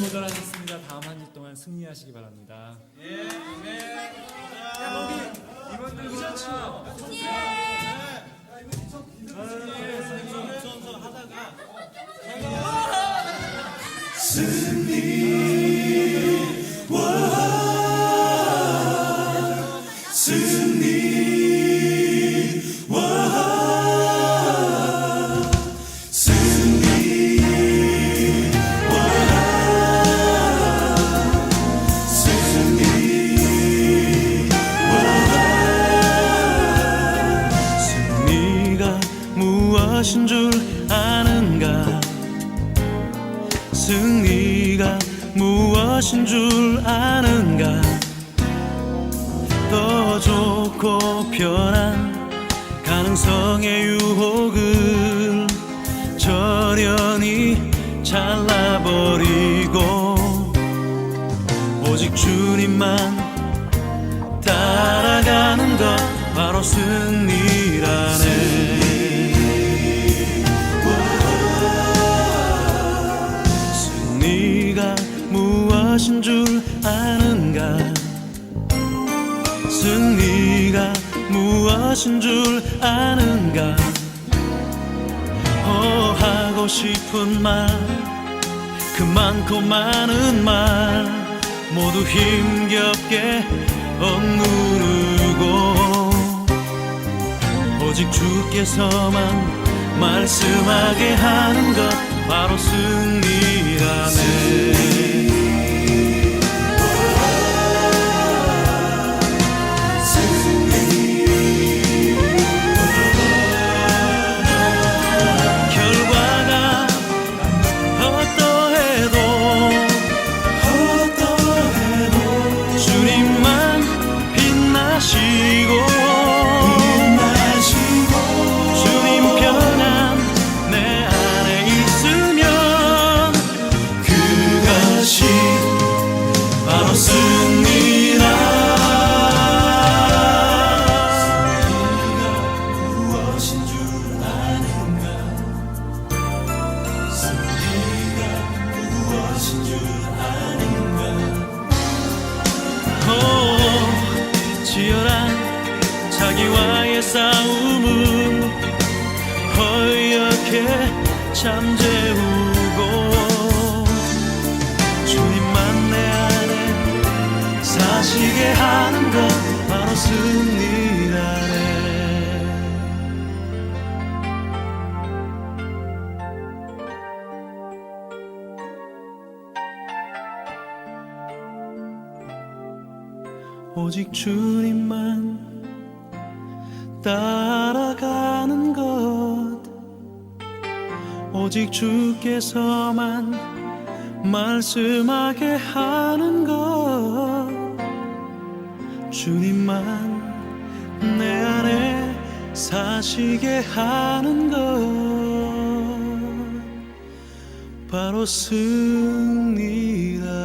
고생하셨습니다. 다음 한 주 동안 승리하시기 바랍니다. 승리가 무엇인 줄 아는가? 승리가 무엇인 줄 아는가? 더 좋고 편한 가능성의 유혹을 저련히 잘라버리고 오직 주님만 따라가는 것 바로 승리라네 무엇인 줄 아는가? 승리가 무엇인 줄 아는가? 어 하고 싶은 말 그 많고 많은 말 모두 힘겹게 억누르고 오직 주께서만 말씀하게 하는 것 바로 승리라네 자기와의 싸움은 허옇게 잠재우고 주님만 내 안에 사시게 하는 것 바로 승리라네. 오직 주님만 따라가는 것. 오직 주께서만 말씀하게 하는 것. 주님만 내 안에 사시게 하는 것. 바로 승리라